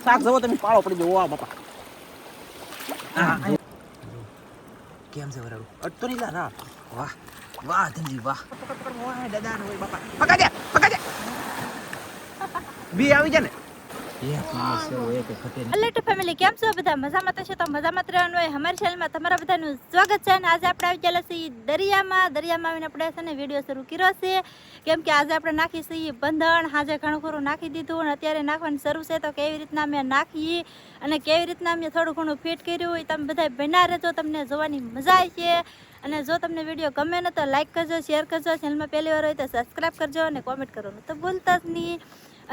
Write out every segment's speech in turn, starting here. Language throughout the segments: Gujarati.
શાક જવો તમે પાળો પડી જવો વાહ બાપા કેમ છે વરાળું અટતો નહીં લા ના વાહ વાહ ધનજી વાહ દાદા હોય બાપા પકડ દે પકડ દે બી આવી જાય ને હેલો ફેમિલી કેમ છો બધા? મજામાં તો છો? તો મજામાં જ રહેવાનું હોય અમારી ચેનલમાં તમારા બધાનું સ્વાગત છે અને આજે આપણે આવી ગયેલા છીએ દરિયામાં. દરિયામાં આવીને આપણે છે ને વીડિયો શરૂ કર્યો છે. કેમ કે આજે આપણે નાખી છીએ બંધણ આજે ઘણું નાખી દીધું અને અત્યારે નાખવાની શરૂ છે. તો કેવી રીતના અમે નાખીએ અને કેવી રીતના અમે થોડું ઘણું ફિટ કર્યું હોય તમે બધા બના રહેજો. તમને જોવાની મજા આવી છે. અને જો તમને વીડિયો ગમે ને તો લાઇક કરજો શેર કરજો. ચેનલમાં પહેલી વાર હોય તો સબસ્ક્રાઈબ કરજો અને કોમેન્ટ કરવાનું તો ભૂલતા જ નહીં.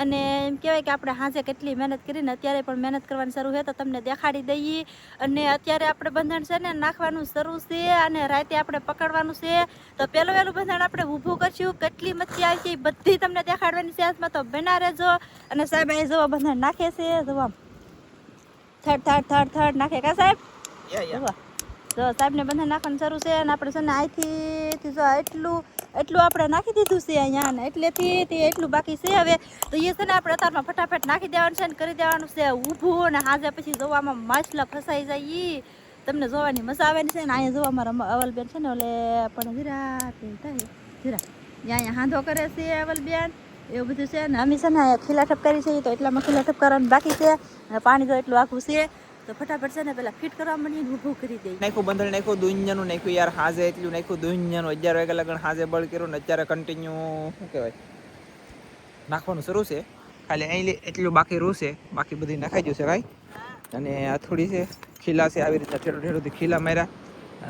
અને એમ કહેવાય કે આપણે હાજે કેટલી મહેનત કરીને અત્યારે પણ મહેનત કરવાની શરૂ છે તો તમને દેખાડી દઈએ. અને અત્યારે આપણે બંધણ છે ને નાખવાનું શરૂ છે અને રાતે આપણે પકડવાનું છે. તો પહેલું પહેલું બંધણ આપણે ઊભું કરશું. કેટલી મચ્છી આવી છે બધી તમને દેખાડવાની છે. હાથમાં તો બના રહેજો અને સાહેબ અહીં જોવા બંધણ નાખે છે. જોવા થડ થર્ડ થડ થડ નાખે. કા સાહેબ? જો સાહેબને બંધન નાખવાનું શરૂ છે અને આપણે છે ને અહીંથી જો એટલું એટલું આપણે નાખી દીધું છે અહીંયા ને એટલેથી એટલું બાકી છે હવે. તો એ છે ને આપણે અત્યારમાં ફટાફટ નાખી દેવાનું છે ને કરી દેવાનું છે. ઊભું અને હાજે પછી જોવામાં માછલા ફસાઈ જાય એ તમને જોવાની મજા આવે છે ને અહીંયા જોવા મારા અવલબેન છે ને ઓલે પણ એવું થાય વિરાટ અહીંયા હાંધો કરે છે અવલબેન. એવું બધું છે ને અમે છે ને ખીલા ઠપકારી છે તો એટલામાં ખીલા ઠપકારવાનું બાકી છે. અને પાણી તો એટલું આખું છે. તો ફટાફટ છે ને પેલા ફિટ કરવા માંડીને ઊભું કરી દઈએ નાખ્યું બંધણ નાખ્યું દુનિયાનું નાખ્યું યાર, હાજે એટલું નાખ્યું, દુનિયાનું. અગિયાર વાગ્યા લગન હાજે બળ કર્યું ને અત્યારે કન્ટિન્યુ શું કહેવાય, નાખવાનું શરૂ છે. ખાલી અહીં એટલું બાકી રહ્યું છે. બાકી બધી નાખાઈ જશે ભાઈ. અને આ થોડી છે, ખીલા છે, આવી રીતના ઠેડું ઠેડુંથી ખીલા માર્યા.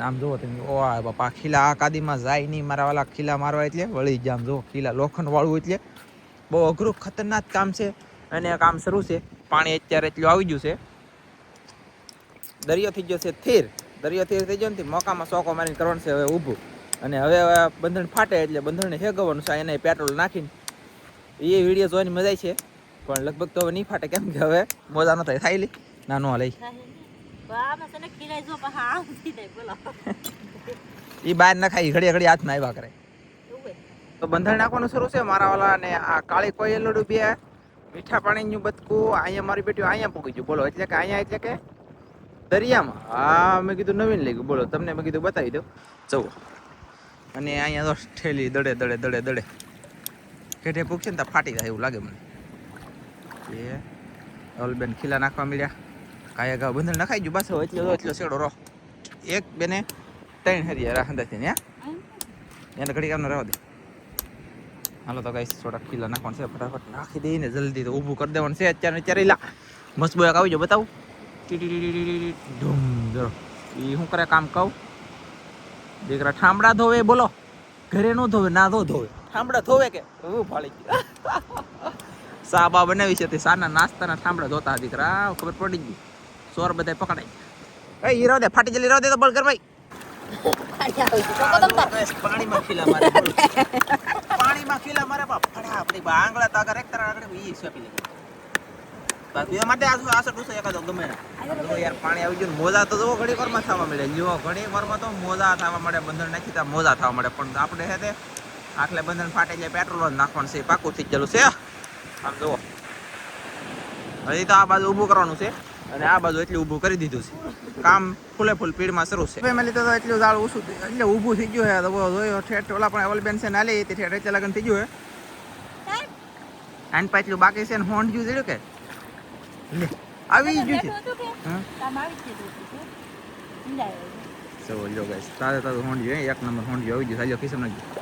આમ જુઓ તમે, ઓ બાપા ખીલા આ કાદીમાં જાય નહીં મારા વાલા ખીલા મારવા એટલે. વળી જાય આમ જુઓ, ખીલા લોખંડ વાળું એટલે. બહુ અઘરું ખતરનાક કામ છે. અને કામ શરૂ છે. પાણી અત્યારે એટલું આવી ગયું છે. દરિયો થઈ ગયો છે થીર દરિયો થીર થઈ ગયો ને મોકામાં સોકો મારીને કરવાનું છે હવે ઊભું. અને હવે બંધણ ફાટે એટલે બંધણને હેગવવાનું છે એને પેટ્રોલ નાખીને. એ વીડિયો જોવાની મજા છે પણ લગભગ તો હવે નહીં ફાટે કેમ કે હવે મોજા ન થાય. થાય લી ના નો લઈ એ બહાર ન ખાઈ ઘડી ઘડી હાથમાં આવ્યા કરે. તો બંધણ નાખવાનું શરૂ છે મારા વાલા અને આ કાળી કોયલડું બે મીઠા પાણીનું બતકું અહીંયા મારી બેટી અહીંયા પૂકી ગયું. બોલો એટલે કે અહીંયા એટલે કે દરિયામાં. હા, મેં કીધું નવીન લઈ ગયું. બોલો, તમને મેં કીધું બતાવી દઉં. જવો અને અહીંયા તો ઠેલી દડે દડે દડે દડે. કેઠે પૂછે ને તો ફાટી જાય એવું લાગે મને. એ, અલબેન ખીલા નાખવા મળ્યા કાયા ગાવ બંધણ નખાઈ ગયું હવે એટલો એટલો શેડો રહો. એક, બેને ત્રણ હરિયા રાહંદાથી ને એને ઘડી કામ રહેવા દે. હાલો તો ગાઈસ થોડા ખીલા નાખવાનું છે. ફટાફટ નાખી દઈને જલ્દી તો ઊભું કરી દેવાનું છે. અત્યારે અત્યારે લા. મસ્ત બોયક આવી જાઓ, બતાવું. ધૂમ કરે કામ કહું દીકરા ઠામડા ધોવે બોલો ઘરે નો ધોવે ના ધો ધોવે ઠામડા ધોવે કે હું ફાળી ગયું સા બનાવી છે તે સાના નાસ્તાના ઠામડા ધોતા દીકરા ખબર પડી ગઈ સોર બધા પકડાય એ હીરો દે ફાટી જલી રહો દે તો બળ કર ભાઈ પાણીમાં ખીલા મારે પાણીમાં ખીલા મારે બાપ ફડા આપણી આંગળા તાગર એક તરા આગળ ઈ સોપી લે બાકી એ માટે આ આસો ટુસો એકાદો ગમે. ને યાર પાણી આવી ગયું મોજા તો જો ઘડી વારમાં થવા મળે. જો ઘણી વારમાં તો મોજા થવા મળે બંધન નાખી ત્યાં મોજા થવા મળે. પણ આપણે હે તે આટલે બંધન ફાટે એટલે પેટ્રોલ જ નાખવાનું છે. પાકું થઈ ગયેલું છે. આમ જુઓ હજી તો આ બાજુ ઊભું કરવાનું છે. અને આ બાજુ એટલું ઊભું કરી દીધું છે. કામ ફૂલે ફૂલ પીડમાં શરૂ છે. ફેમિલી તો એટલું ઝાડ ઓછું થયું. એટલે ઊભું થઈ ગયું છે તો જોયો. ઠેઠ ઓલા પણ અવલબેન છે નાલી તે ઠેઠ એટલે લગન થઈ ગયું હેન્ડ પાછલું બાકી છે ને હોંડ જ્યું કે? લે આવી ગયું છે હા ચલો લ્યો ગાઈસ તારે તારે હોંડી એક નંબર હોંડી આવી ગયું ચાલ્યો ખીસમ નાખજો.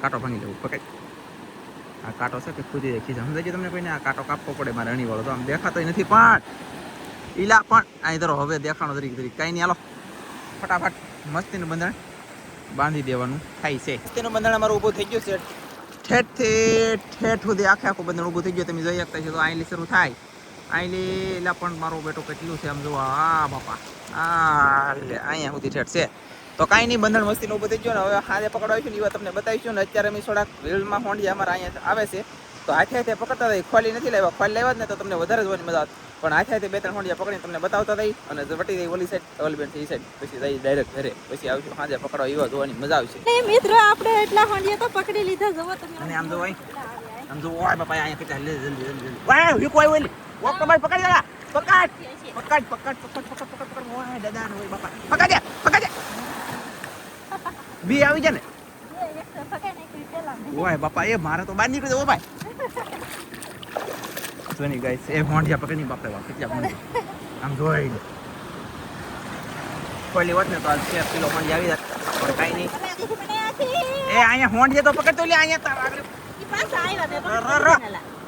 કાંટો ભાંગી લેવું પકડ. આ કાંટો છે કે ખુદી ખીસ સમજાય તમને કોઈને? આ કાંટો કાપવો પડે મારે અણી વાળો તો. આમ દેખાતો નથી પણ ઈલા પણ અહીં ધરો હવે દેખાણો તરીકે તરીકે કાંઈ નહીં હાલો. ફટાફટ મસ્તીનું બંધારણ બાંધી દેવાનું થાય છે. મસ્તીનું બંધારણ અમારું ઊભું થઈ ગયું છે. ઠેઠથી ઠેઠ સુધી આખે આખું બંધણ ઊભું થઈ ગયું. તમે જોઈ શકતા છો તો અહીં શરૂ થાય. આઈલી એલા પણ મારું બેટો કેટલું છે આમ જો આ બાપા. આ લે અહીંયા સુધી ઠેઠ છે તો કાંઈ નહીં બંધણ મસ્તીનું બધું થઈ ગયું ને હવે હાથે પકડાવીશું ને એવા તમને બતાવીશું ને અત્યારે અમે થોડાક રીલમાં હોંડિયા અમારા અહીંયા આવે છે. તો હાથે હાથે પકડતા હતા ખોલી નથી લાવ્યા. ખોલી લાવ્યા જ ને તો તમને વધારે જોવાની મજા આવત પણ હાથે હાથે બે ત્રણ હોંડિયા પકડીને તમને બતાવતા થઈ અને વટી દઈ ઓલી સાઈડ ઓલી બેન એ સાઈડ પછી જઈ ડાયરેક્ટ ઘરે. પછી આવશું હાજે પકડવા એવા જોવાની મજા આવશે. મિત્રો આપણે એટલા હોંડિયા તો પકડી લીધા જવો તમે અને આમ જો આમ જો ઓય બાપા અહીંયા કેટલા લે જલ્દી જલ્દી વાહ વીકો આવ્યો લે ઓક્ટોબર પકડી જા પકડ પકડ પકડ પકડ પકડ પકડ પકડ ઓય દાદા ને બાપા પકડ પકડ બી આવી જાય ને ઓય બાપા એ મારે તો બહાર નીકળી દો ભાઈ જોની ગાઈસ એ હોંડિયા પકડી બાપરે બાપ કેટલા હોંડિયા આમ જોઈ લો પહેલી વાત ને તો આ છે કિલો હોંડિયા આવી જાય પણ કાંઈ નહીં એ અહીંયા હોંડિયા તો પકડ તો લે અહીંયા તાર આગળ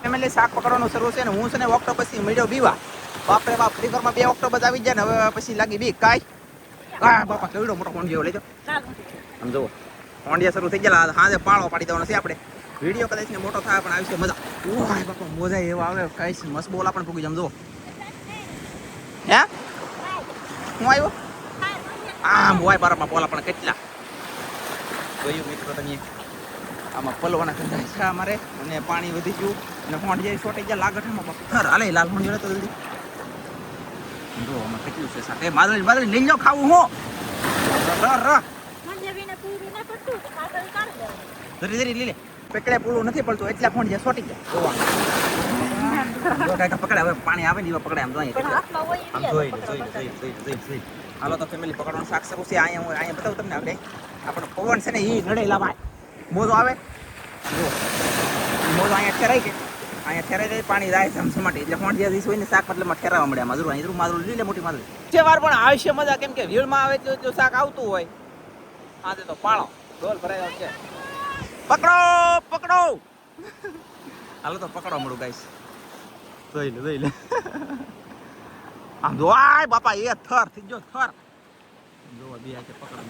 ફેમિલી શાક પકડવાનું શરૂ છે ને હું છે ને ઓક્ટોબસથી મળ્યો બીવા બાપરે બાપ ફ્રીકરમાં બે ઓક્ટોબસ આવી જાય ને હવે પછી લાગી બી કાઈ? કાય બાપા કેવડો મોટો હોંડિયો લેજો. આમ જુઓ. શરૂ થઈ ગયા હાજે પાળો પાડી દેવાનો છે આપણે. વીડિયો કદાચ ને મોટો થાય, પણ આવી છે મજા. ઓય બાપા, મોજા એવા આવે, કઈ મસ્ત બોલા પણ ફૂકી જમ હે? હું આવ્યો? આમ હોય બારમાં બોલા પણ કેટલા. જોયું મિત્રો તમે. આમાં પલવાના ધંધા છે અમારે, અને પાણી વધી ગયું. અને હોંડિયા છોટી ગયા લાગઠામાં પથ્થર હાલે લાલ હોંડિયો તો જલ્દી. જો આમાં કેટલું છે સાથે. માદળી માદળી લઈ ખાવું હું. ર ર ધરી ધરી લઈ લે. પકડે પૂરું નથી પડતું એટલા ફોન જે છોટી જાય પકડે હવે પાણી આવે ને એવા પકડે આમ જોઈએ આમ જોઈ. હાલો તો ફેમિલી પકડવાનું શાક છે. અહીંયા હું અહીંયા બતાવું તમને આપણે. આપણો પવન છે ને એ નડેલા ભાઈ. મોજો આવે. જો મોજો અહીંયા રહી કે અહીંયા ઠેરાઈ જાય, પાણી જાય સમસમાટી એટલે ફોન જે દિવસ હોય ને શાક મતલબમાં ઠેરાવા મળે માધુર અહીં માધુર લઈ વાર પણ આવશે મજા, કેમ કે વીળમાં આવે તો જો શાક આવતું હોય. આજે તો પાણો ઢોલ ભરાઈ છે. પકડો પકડો. હાલો તો પકડો મળું ગાઈસ જોઈ લે જોઈ લે. આમ જો, આય બાપા, એ થર થઈ ગયો થર. જો બે હાથે પકડો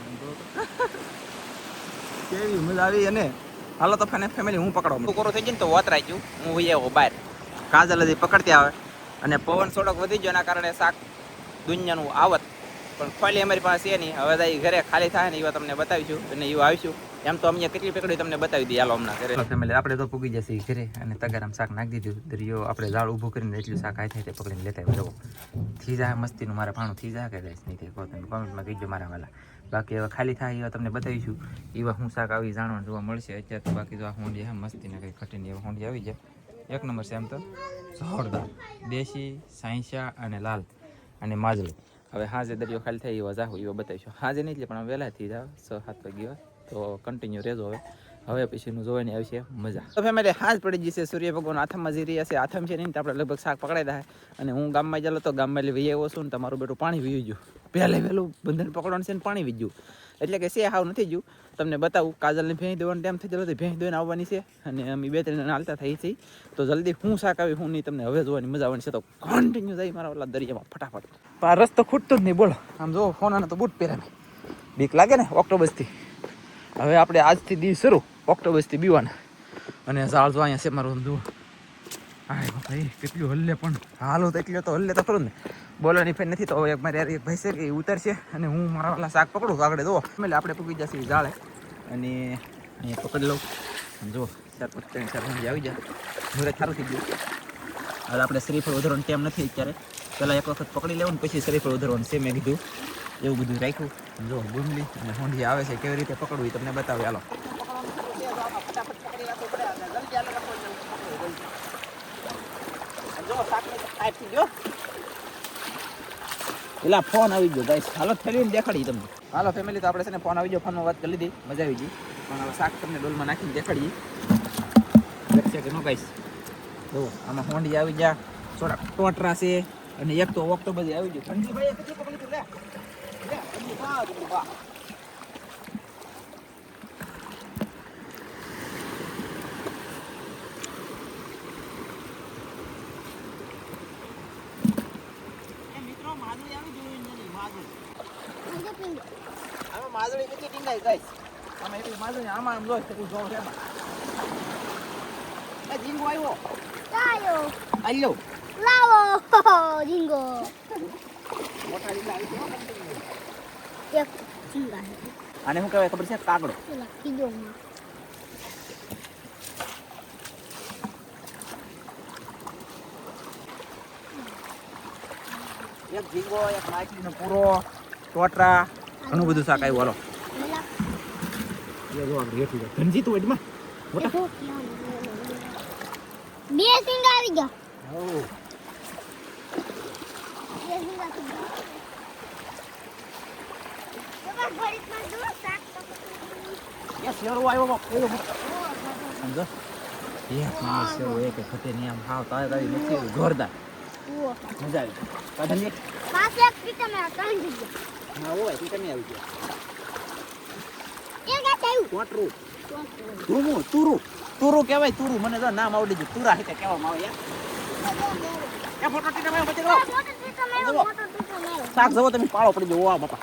કેવી મજા આવી અને હાલો તો ફેને ફેમિલી હું પકડો હું કોરો થઈ ગયું તો વતરાઈ ગયું હું વહી આવ્યો બહાર. કાજલ હજી પકડતી આવે. અને પવન થોડોક વધી ગયો એના કારણે શાક દુનિયાનું આવત. પણ ખોલી અમારી પાસે છે નહીં. હવે ઘરે ખાલી થાય ને એવા તમને બતાવીશું અને એવું આવીશું. એમ તો અમને કેટલી પકડી તમને બતાવી દઈએ હાલો હમણાં ઘરે. ફેમિલી આપણે તો પૂગી જશે ઘરે અને તગારામ શાક નાખી દીધું. દરિયો, આપણે ઝાડ ઊભું કરીને એટલું શાક આય થાય તે પકડીને લેતા જવો થઈ જાય મસ્તીનું મારે ભાણું થઈ જાય કે ગાઈસ નહીં થાય. તમે કોમેન્ટમાં કહીજો મારા વાલા. બાકી હવે ખાલી થાય એવા તમને બતાવીશું. એવા હું શાક આવી જાણવા જોવા મળશે અત્યારે બાકી જો આ હોંડી, હા, મસ્તીને કંઈ ખટીને એવા હોંડી આવી જાય. એક નંબર છે એમ તો જોરદાર. દેશી સાંઈશા અને લાલ અને માજળી હવે હાજે દરિયો ખાલી થાય એવા જાહો, એવા બતાવીશું. હાજે નહીં એટલે પણ વહેલા થઈ જાવ છ, સાત વાગ્યા. તો કન્ટિન્યુ રહેજો હવે. હવે પછીનું જોવાની આવશે મજા. તો ફેમિલી હાજ પડી જશે સૂર્ય ભગવાન આથમમાં જઈ રહ્યા છે. આથમ છે નહીં તો આપણે લગભગ શાક પકડાઈ દે અને હું ગામમાં જાલો તો ગામમાં લઈ આવ્યો છું ને તમારું બેટું પાણી વીયું ગયું. પહેલે વહેલું બંધન પકડવાનું છે ને પાણી વી ગયું. એટલે કે છે હાવ નથી ગયું. તમને બતાવું કાજલને ભેંસ દેવાનો ટાઈમ થઈ ગયો તો ભેંસ દોઈને આવવાની છે. અને અમે બે ત્રણ હાલતા થઈ છે તો જલ્દી હું શાક આવી હું નહીં તમને હવે જોવાની મજા આવવાની છે. તો કન્ટિન્યુ જાય મારા ઓલા દરિયામાં ફટાફટ. પણ આ રસ્તો ખૂટતો જ નહીં બોલો. આમ જો ફોન આનો તો બૂટ પહેરા બીક લાગે ને ઓક્ટોબસથી હવે આપણે આજથી દી શરૂ, ઓક્ટોબરથી બીવાના. અને ઝાડ જો અહીંયા છે, મારું જુઓ. હા ભાઈ કેટલું હલ્લે પણ. હાલો તો એટલે તો હલ્લે તો ખરું ને. બોલવાની ફેર નથી તો એક મારે યાર એક ભાઈ છે કે એ ઉતરશે અને હું મારા વાલા શાક પકડું આગળ દો એટલે આપણે પકડી જશે ઝાડે. અને અહીંયા પકડી લઉં. જો ચાર પાંચ, ત્રણ, ચાર પાંચ આવી જાય મુહૂર્ત સારું થઈ ગયું. હવે આપણે શ્રીફળ ઉધરવાનું ટાઈમ નથી અત્યારે. પહેલાં એક વખત પકડી લેવું ને પછી શ્રીફળ ઉધરવાનું છે, મેં કીધું. એવું બધું રાખ્યું. જો ગુમલી અને હોંડી આવે છે, કેવી રીતે પકડવું તમને બતાવે. હાલો. પેલા ફોન આવી ગયો ગાઈસ હાલો ફેરવીને દેખાડી તમને. હાલો ફેમિલી તો આપણે છે ને ફોન આવી ગયો, ફોનમાં વાત કરી લીધી. મજા આવી ગઈ. પણ હવે શાક તમને ડોલમાં નાખીને દેખાડીએ. લખશે કે નો ગાઈસ જો, આમાં હોંડી આવી ગયા. થોડા ટોટરા છે. અને એક તો ઓક્ટોબર આવી ગયો. ધનજીભાઈ કેટલું પકડી તું લે લે ધનજી વાહ ધનજી વાહ એ મિત્રો માધુરી આવી જોઈ નથી માધુરી આમાં માધુરી કેટલી ટીંગાઈ ગાઈસ આમાં એટલી માધુરી આમાં આમ જો એટલું જોર છે એમાં એ જીંગો આવ્યો Tayo! આલ્યો Lavo! Jingo! મોટા લીલા આવી Yak, jinga. આને શું કહેવાય ખબર છે? કાગડો. એક idong. એક માછલીનો પૂરો ટોટરા ઘણું બધું શાક આવ્યું. હાલો. ધનજી તું એડમાં. Biya singa આવી ગયા હો જે ઝીંગા થઈ ગયા. પપ્પા, ઘડીકમાં જો શાક પકડી. એ શેરો આવ્યો. સમજો? એક માણસ શેરો એક ખતે નહીં આમ હાવ તારે તારી નથી જોરદાર. મજા આવી. કાઢી પાસે એક પીટામાં ત્રણ જગ્યા. હા હોય તું આવી ગયો. એ ગાત આવ્યું. કોટરું. તુરું તુરું. તુરું કહેવાય તુરું. મને તો નામ આવડી ગયું. તુરા રીતે કહેવામાં આવે યાર? એ ફોટો બચી આવ્યો, આવ્યો. જવો તમે પાળો પડી ગયો આ બાપા.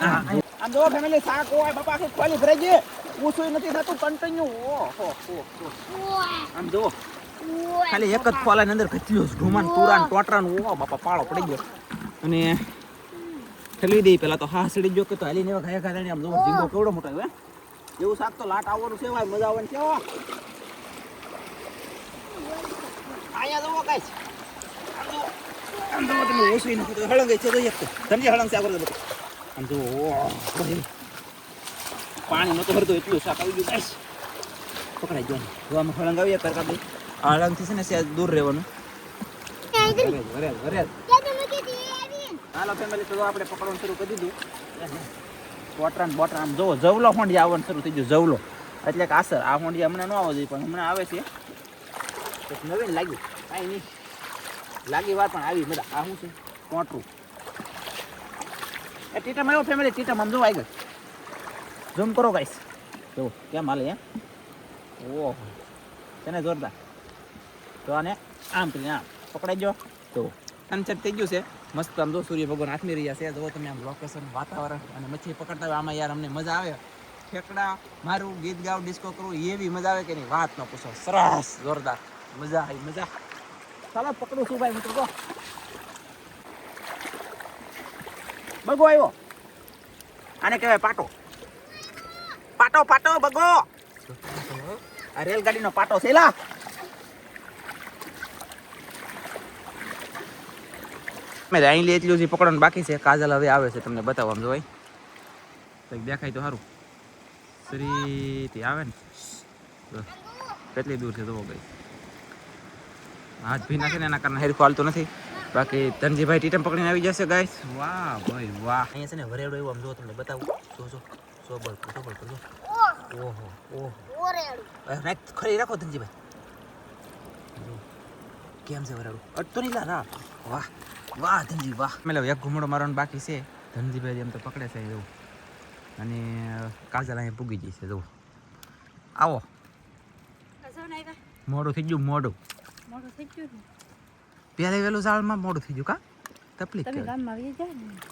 આમ જો ફેમિલી શાક હોય, બાપા આખી ખોલી ભરાઈ ગઈ? ઓછું નથી થતું કન્ટિન્યુ ઓહો. આમ જો ખાલી એક જ ખોલાની અંદર કેટલું ઢુમાન તુરાન, ટોટરાન. ઓ બાપા, પાળો પડી ગયો. અને ઠેલવી દઈ પેલા તો હા સડી ગયો કે તો હાલીને એવા ગયા ખાધા આમ જો ઝીંગો કેવડો મોટો હવે એવું શાક તો લાટ આવવાનું છે ભાઈ મજા આવવાની છે. અહીંયા જુઓ કઈ આમ જુઓ તમે ઓસવી નથી, હળંગ છે, તો એક સમજી હળંગ છે આગળ બધું. જુઓ ઓહ, ભાઈ. પાણી નતો ભરતો એટલું શાક આવી ગયું. ગાઈસ પકડાઈ ગયો. જો આમ હળંગ આવી કરતા ભાઈ. આ હળંગથી છે ને સહેજ દૂર રહેવાનું. ત્યાં. હાલો ફેમિલી તો આપણે પકડવાનું શરૂ કરી દીધું. બોટરાન બોટરા આમ જોવો જવલો હોંડિયા આવવાનું શરૂ થઈ ગયું જવલો. એટલે કે આસર આ હોંડિયા હમણાં ન આવવા જોઈએ પણ હમણાં આવે છે. નવીન લાગ્યું. કાંઈ નહીં. લાગી વાત પણ આવી બધા. આ શું છે? કોટરું એ ટીટમ આવ્યો ફેમિલી ટીટમ આમ જો આવી ગયો. ઝૂમ કરો ગાઈસ જો કેમ હાલે હે? ઓહો તને જોરદાર. તો આને આમ પેલી આમ. પકડાઈ જો. તો સનસેટ થઈ ગયું છે. મસ્ત આમ જો સૂર્ય ભગવાન આથમી રહ્યા છે. જો તમે આમ લોકેશન વાતાવરણ અને મચ્છી પકડતા હોય આમાં યાર અમને મજા આવે. ઠેકડા મારું ગીત ગાવ ડિસ્કો કરવું એવી મજા આવે કે નહીં? વાત ન પૂછો. સરસ જોરદાર. મજા આવી મજા. ચાલો પકડું છું ભાઈ મિત્રો તો બગો આવ્યો આને કહેવાય પાટો. પાટો પાટો, બગો. આ રેલગાડીનો પાટો છે મેં અહીં લે એટલું જે પકડવાનું બાકી છે. કાજલ હવે આવે છે તમને બતાવો આમ જોઈ કંઈક દેખાય તો સારું. સરીથી આવે ને. કેટલી દૂર છે, જોવો ગઈ હાથ ભી નાખે ને એના કારણે હેરખું હાલતું નથી. બાકી ધનજીભાઈ ટીટમ પકડીને આવી જશે ગાઈસ વાહ ભાઈ વાહ. અહીંયા છે ને વરેડો એવું આમ જો તમને બતાવું. જો જો સોબળ સોબળ જો ઓહ, ઓહો ઓહો. વરેડો. રાખ ખરી રાખો ધનજીભાઈ. કેમ છે વરેડો? અટતો નહીં લા રા વાહ વાહ ધનજી વાહ. મેં એક ઘૂમડો મારવાનો બાકી છે. ધનજીભાઈ એમ તો પકડે છે એવું અને કાજલ અહીંયા પૂગી જશે છે જવું આવો. મોડું થઈ ગયું મોડું. મોડું થઈ ગયું. પહેલા વહેલું ઝાડમાં મોડું થઈ ગયું કા? તકલીફ તમે ગામમાં આવી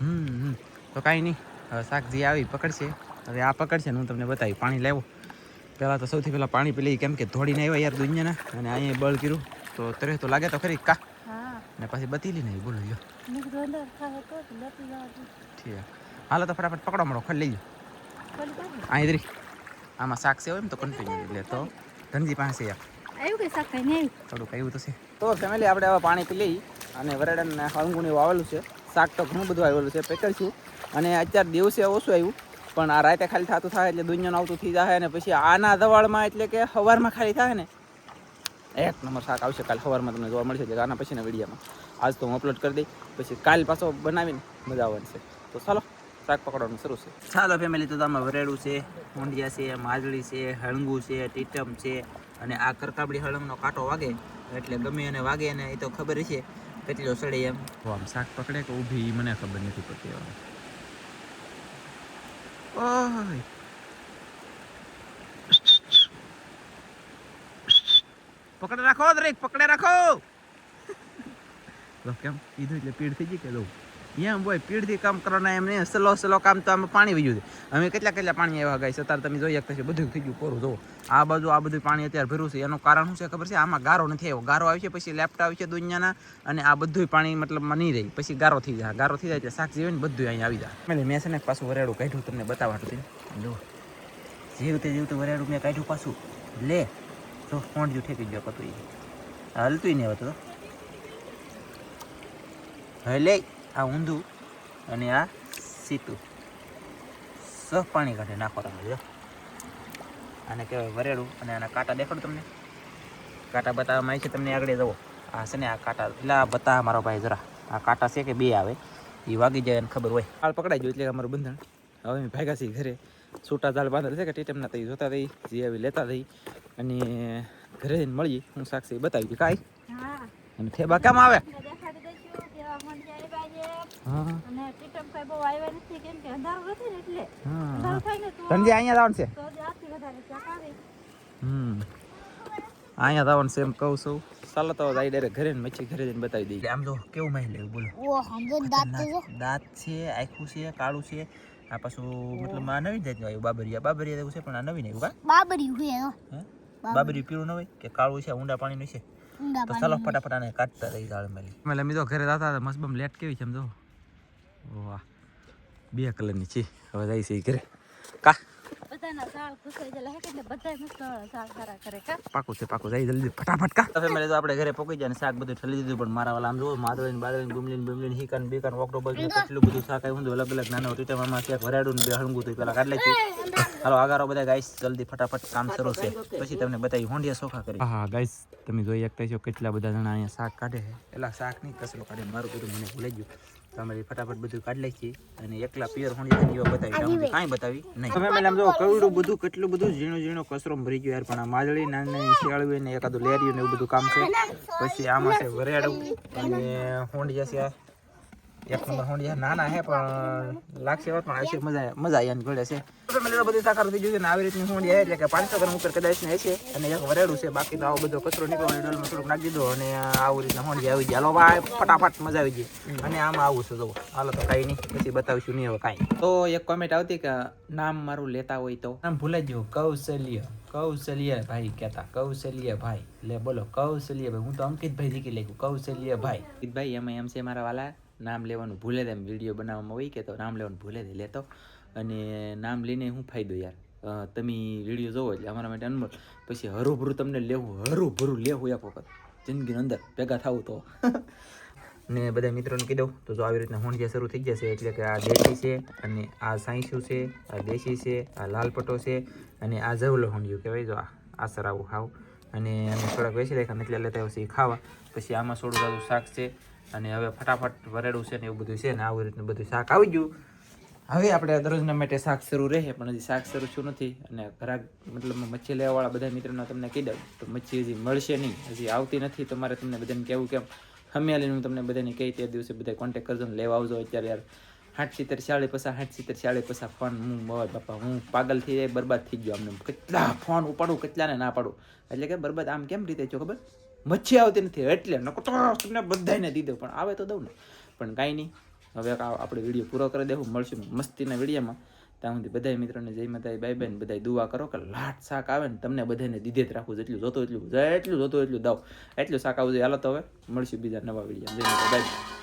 હમ. તો કાંઈ નહીં. હવે શાકજી આવી પકડશે. હવે આ પકડશે ને હું તમને બતાવી પાણી લાવો. પહેલાં તો સૌથી પહેલાં પાણી પી લઈ કેમ કે ધોડીને આવ્યા યાર દુનિયાના અને અહીંયા બળ કર્યું. તો તરે તો લાગે તો ખરી કા? ને પછી બતીલી નહીં બોલો લ્યો. ઠીક. હાલો તો ફટાફટ પકડો મળો ખરી લઈ લો ખોલી. અહીં દરી આમાં શાક છે હોય એમ તો કન્ટિન્યુ એટલે તો ધનજી પાસે આવ્યું કે શાક કઈ નહીં થોડુંક આવ્યું તો છે. તો ફેમિલી આપણે હવે પાણી પી લઈ અને વરેડન હળંગુણી એવું આવેલું છે. શાક તો ઘણું બધું આવેલું છે પેકરશું અને અત્યારે દિવસે ઓછું આવ્યું, પણ આ રાતે ખાલી થતું થાય એટલે દુનિયાનું આવતું થઈ જાય અને પછી આના દવાળમાં એટલે કે સવારમાં ખાલી થાય ને. એક નંબર શાક આવશે કાલ સવારમાં તમને જોવા મળશે, એટલે આના પછીના વિડીયોમાં. આજ તો હું અપલોડ કરી દઈ, પછી કાલ પાછો બનાવીને મજા આવવાની છે. તો ચાલો, શાક પકડવાનું શરૂ છે. ચાલો ફેમિલી તો આમાં વરેડું છે ઊંડિયા છે, માજળી છે, હળંગું છે, ટીટમ છે, અને આ કરકાબડી હળંગનો કાંટો વાગે. એટલે ગમે એને વાગે ને એ તો ખબર છે કેટલો સડે એમ. આમ શાક પકડે કે ઊભી મને ખબર નથી પડતી હવે. પકડે રાખો, દરેક, પકડે રાખો. કેમ? કીધું એટલે પીડ થઈ ગઈ કે દઉં એમ બોય પીડથી કામ કરવાના એમ નહીં. સલો સલો કામ તો આમાં પાણી વહ્યું છે. અમે કેટલા કેટલા પાણી આવ્યા ગાઈસ? અત્યારે તમે જોઈ શકતા છો, બધું થઈ ગયું કોરું જો આ બાજુ આ બધું પાણી અત્યારે ભર્યું છે. એનું કારણ શું છે ખબર છે? આમાં ગારો નથી આવ્યો. ગારો આવી છે, પછી લેફ્ટ આવી છે દુનિયાના, અને આ બધું પાણી મતલબમાં નહીં રહી. પછી ગારો થઈ જાય. ગારો થઈ જાય એટલે શાક જીવે ને બધું અહીંયા આવી જાય. મેં છે ને પાછું વરેડું કાઢ્યું તમને બતાવવા હતું. જો જીવતે જીવતું વરેડું મેં કાઢ્યું પાછું. લે. તો કોણ જો ઠેકી ગયો કતું હલતું નહીં હવે તો. હવે લે આ ઊંધું અને આ સીતું. સહ પાણી કાઢે નાખો તમે જો. આને કહેવાય વરેડું અને આના કાંટા દેખાડું તમને. કાંટા બતાવવામાં આવી છે તમને આગળ જવો આ છે ને આ કાંટા. એટલે આ બતા મારો ભાઈ જરા. આ કાંટા છે કે બે આવે એ વાગી જાય એને ખબર હોય. હાલ પકડાઈ ગયો એટલે અમારું બંધન. હવે અમે ભાગ્યા છીએ ઘરે. છૂટા જાળ બાંધેલ છે કે ટીટમના તઈ જોતા થઈ જે આવી લેતા થઈ અને ઘરે જઈને મળીએ. હું સાક્ષી બતાવી કાંઈ? અને ઠેબા કેમ આવે ને દેખાડી દઈશું કેવા મળી જાય બાજે હા અને ટીટમ ભાઈ બહુ આવ્યા નથી કેમ કે અંધારું નથી ને એટલે અંધારું થાય ને તો ધનજી અહીંયા છે. તો આથી વધારે શાક હમ. અહીંયા જવાનું છે એમ કહું છું. ચાલો તો જાય ડાયરેક્ટ ઘરે ને મચ્છી ઘરે જઈને બતાવી દઈએ. આમ જો કેવું માહિતી લેવું બોલો. ઓ દાંત દાંત છે આખું છે કાળું છે. આ પાછું મતલબ આ નવી જાતનું આવ્યું બાબરિયા. બાબરિયા એવું છે પણ આ નવી આવ્યું કા બાબરી હુએ બાબરી પીળું ન હોય કે કાળું છે ઊંડા પાણીનું છે? તો ચાલો ફટાફટ આને કાઢતા રહી જાળ મેલી મી તો ઘરે જતા હતા મસ્ત બમ લેટ કેવી છે એમ જો. વાહ. બે કલરની છે. હવે જાય છે ઈ ઘરે. કા? પાકું છે પાકું. જાય જલ્દી ફટાફટ કા? ફેમિલી તો આપણે ઘરે પોકી જાય ને શાક બધું ઠલી દીધું પણ મારા વાલા આમ જો માદળીને બાદળીને ગુમલીને બુમલીને હીકન બીકન ઓક્ટોબસ ને કેટલું બધું શાક આવ્યું અલગ અલગ નાના ટીટામાં ક્યાંક વરાડું ને બે હળંગું હતું પેલા કાઢ નાખ્યું હાલો આગારો બધા ગાઈસ જલ્દી ફટાફટ કામ શરૂ છે. પછી તમને બતાવી હોંડિયા સોખા કરી. હા ગાઈસ તમે જોઈ શકતા છો કેટલા બધા જણા અહીંયા શાક કાઢે છે. એલા શાક નહીં કસરો કાઢે. મારું બધું મને ભૂલાઈ ગયું. તો અમે ફટાફટ બધું કાઢી લઈ છીએ અને એકલા પિયર હોંડિયા જેવા બતાવી કાંઈ બતાવી નહીં. તમે મને આમ જો કવડું બધું કેટલું બધું ઝીણું ઝીણું કચરો ભરી ગયો યાર પણ આ માજળી નાની નાની શિયાળવી ને એકાદું લેરિયું ને એવું બધું કામ છે. પછી આમાં છે વરેડું અને હોંડિયા છે. એક નંબર હોંડિયા. નાના હે પણ લાગશે પણ આવશે મજા મજા આવી ઘોડે છે ફેમિલી બધું સાકાર થઈ ગયું ને આવી રીતની હોંડિયા એટલે કે પાંચસો ગ્રામ ઉપર કદાચ ને છે અને એક વરેડું છે બાકી તો આવો બધો કચરો નીકળવાનો ડોલમાં થોડુંક નાખી દીધો અને આવું રીતના હોંડિયા આવી ગયા. હાલો ભાઈ ફટાફટ મજા આવી ગઈ. અને આમાં આવું છું જો હાલો તો કાંઈ નહીં. પછી બતાવીશું નહીં હવે કાંઈ. તો એક કોમેન્ટ આવતી કે નામ મારું લેતા હોય તો? નામ ભૂલાઈ ગયું. કૌશલ્ય. કૌશલ્ય ભાઈ કહેતા. કૌશલ્ય ભાઈ. લે બોલો. કૌશલ્ય ભાઈ. હું તો અંકિતભાઈ શીખી લખ્યું. કૌશલ્ય ભાઈ. અંકિતભાઈ એમાં એમ છે મારા વાલા. નામ લેવાનું ભૂલે તેમ વીડિયો બનાવવામાં હોય કે તો નામ લેવાનું ભૂલે તે લેતો. અને નામ લઈને શું ફાયદો યાર. તમે વીડિયો જોવો એટલે અમારા માટે અનમોલ પછી હરુભરું તમને લેવું, હરુભરું લેવું એક વખત. જિંદગીની અંદર ભેગા થવું તો. ને બધા મિત્રોને કીધું તો જો આવી રીતના હોંડિયા શરૂ થઈ જશે એટલે કે આ દેશી છે અને આ સાંઈસું છે, આ દેશી છે, આ લાલ પટો છે અને આ જવલો હોંડિયું કહેવાય, જો આ આ સર આવું ખાવ. અને અમે થોડાક વેચી રાખ્યા એટલે લેતા આવશે એ ખાવા. પછી આમાં થોડું બધું શાક છે. અને હવે ફટાફટ વરેડું છે ને એવું બધું છે ને આવી રીતનું બધું શાક આવી ગયું. હવે આપણે દરરોજના માટે શાક શરૂ રહે, પણ હજી શાક શરૂ છું નથી. અને ઘરાક, મતલબ મચ્છી લેવાવાળા બધા મિત્રોને તમને કહી દઉં તો મચ્છી હજી મળશે નહીં, હજી આવતી નથી. તો મારે તમને બધાને કહેવું કેમ? હમિયાલીને હું તમને બધાને કહી તે દિવસે બધા કોન્ટેક કરજો ને લેવા આવજો અત્યારે યાર. હાઠ સિત્તેર શાળી પસા હાઠ સિત્તેર શાળી પસા ફોન હું મોબાઈલ બાપા, હું પાગલ થઈ જાય, બરબાદ થઈ ગયો અમને કેટલા ફોન ઉપાડું, કેટલાને ના પાડું. એટલે કે બરબાદ આમ કેમ રીતે છો ખબર? મચ્છી આવતી નથી. એટલે નકો તો તમને બધાને દીધો. પણ આવે તો દઉં ને. પણ કાંઈ નહીં. હવે આપણે વીડિયો પૂરો કરી દેવું. મળશું મસ્તીના વિડીયોમાં. ત્યાં સુધી બધા મિત્રોને જય માતા બાય બાય બધા દુઆ કરો કે લાટ શાક આવે ને તમને બધાને દીધે જ રાખવું જેટલું જોતો એટલું, જેટલું જોતો એટલું દઉં. એટલું શાક આવવું જોઈએ. હાલો તો હવે મળશું બીજા નવા વીડિયો જય માતા બાય.